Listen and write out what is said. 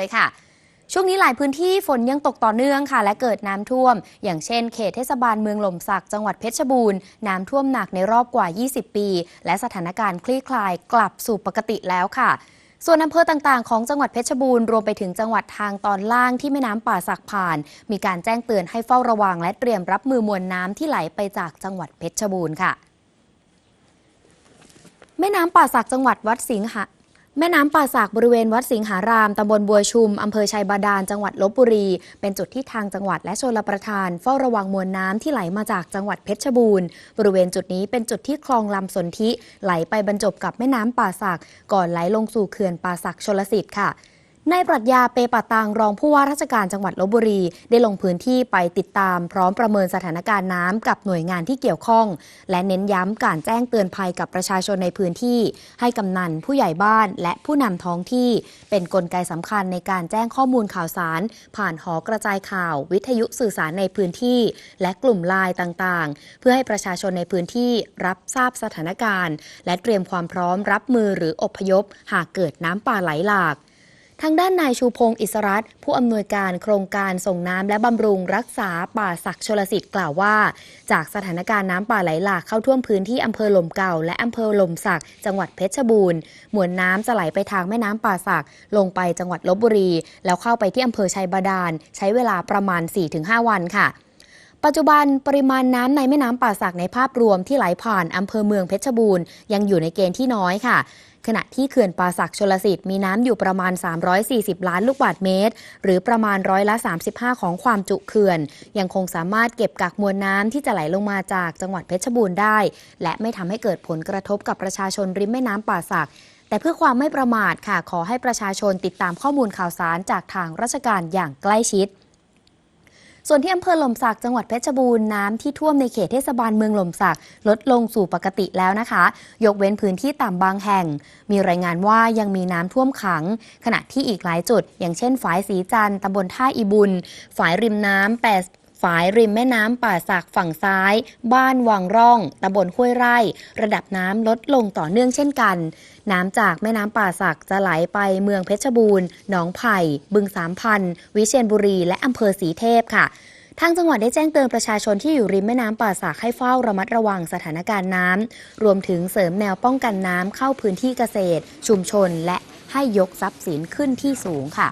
เลยค่ะช่วงนี้หลายพื้นที่ฝนยังตกต่อเนื่องค่ะ และเกิดน้ำท่วม อย่างเช่น เขตเทศบาลเมืองหล่มสักจังหวัดเพชรบูรณ์น้ำท่วมหนักในรอบกว่า 20 ปี และสถานการณ์คลี่คลายกลับสู่ปกติแล้วค่ะ ส่วนอำเภอต่างๆ ของจังหวัดเพชรบูรณ์รวมไปถึงจังหวัดทางตอนล่างที่แม่น้ำป่าสักผ่าน มีการแจ้งเตือนให้เฝ้าระวัง และเตรียมรับมือมวลน้ำที่ไหลไปจากจังหวัดเพชรบูรณ์ค่ะแม่น้ำป่าสักจังหวัดวัดสิงหะ แม่น้ำป่าสักบริเวณวัดสิงหาราม ตำบลบัวชุม อำเภอชัยบาดาล จังหวัดลบบุรี เป็นจุดที่ทางจังหวัดและชลประทาน เฝ้าระวังมวลน้ำที่ไหลมาจากจังหวัดเพชรบูรณ์ บริเวณจุดนี้เป็นจุดที่คลองลำสนธิไหลไปบรรจบกับแม่น้ำป่าสักก่อนไหลลงสู่เขื่อนป่าสักชลสิทธิ์ค่ะ นายปรัชญาเปปะตังรองผู้ว่าราชการจังหวัดลบบุรี ได้ลงพื้นที่ไปติดตาม พร้อมประเมินสถานการณ์น้ำกับหน่วยงานที่เกี่ยวข้อง และเน้นย้ำการแจ้งเตือนภัยกับประชาชนในพื้นที่ ให้กำนันผู้ใหญ่บ้านและผู้นำท้องที่ เป็นกลไกสำคัญในการแจ้งข้อมูลข่าวสาร ผ่านหอกระจายข่าว วิทยุสื่อสารในพื้นที่ และกลุ่มไลน์ต่างๆ เพื่อให้ประชาชนในพื้นที่รับทราบสถานการณ์ และเตรียมความพร้อมรับมือหรืออพยพ หากเกิดน้ำป่าไหลหลาก ทางด้านนายชูพงศ์อิสรัตผู้อำนวยการโครงการส่งน้ำและบำรุงรักษาป่าศักชลสิทธิ์กล่าวว่า จากสถานการณ์น้ำป่าไหลหลากเข้าท่วมพื้นที่อำเภอหล่มเก่า และอำเภอหล่มสัก จังหวัดเพชรบูรณ์มวลน้ำจะไหลไปทางแม่น้ำป่าสักลงไปจังหวัดลบบุรี แล้วเข้าไปที่อำเภอชัยบาดาลใช้เวลาประมาณ 4-5 วันค่ะปัจจุบันปริมาณน้ำในแม่น้ำป่าสักในภาพรวมที่ไหลผ่านอำเภอเมืองเพชรบูรณ์ยังอยู่ในเกณฑ์ที่น้อยค่ะ ขณะที่เขื่อนป่าสักชลสิทธิ์มีน้ำอยู่ประมาณ 340 ล้านลูกบาศก์เมตร หรือประมาณร้อยละ 35 ของความจุเขื่อน ยังคงสามารถเก็บกักมวลน้ำที่จะไหลลงมาจากจังหวัดเพชรบูรณ์ได้ และไม่ทำให้เกิดผลกระทบกับประชาชนริมแม่น้ำป่าสักแต่เพื่อความไม่ประมาทค่ะ ขอให้ประชาชนติดตามข้อมูลข่าวสารจากทางราชการอย่างใกล้ชิด ส่วนที่อำเภอหล่มสักจังหวัดเพชรบูรณ์น้ำที่ท่วมในเขตเทศบาลเมืองหล่มสักลดลงสู่ปกติแล้วนะคะ ยกเว้นพื้นที่ต่ำบางแห่ง มีรายงานว่ายังมีน้ำท่วมขัง ขณะที่อีกหลายจุด อย่างเช่นฝายสีจันต์ตำบลท่าอีบุญฝายริมน้ำแปด ฝายริมแม่น้ำป่าสักฝั่งซ้าย บ้านวังร่องตำบลห้วยไร่ ระดับน้ำลดลงต่อเนื่องเช่นกัน น้ำจากแม่น้ำป่าสักจะไหลไปเมืองเพชรบูรณ์หนองไผ่ บึงสามพัน วิเชียรบุรี และอำเภอสีเทพค่ะทางจังหวัดได้แจ้งเตือนประชาชนที่อยู่ริมแม่น้ำป่าสักให้เฝ้าระมัดระวังสถานการณ์น้ำ รวมถึงเสริมแนวป้องกันน้ำเข้าพื้นที่เกษตร ชุมชน และให้ยกทรัพย์สินขึ้นที่สูงค่ะ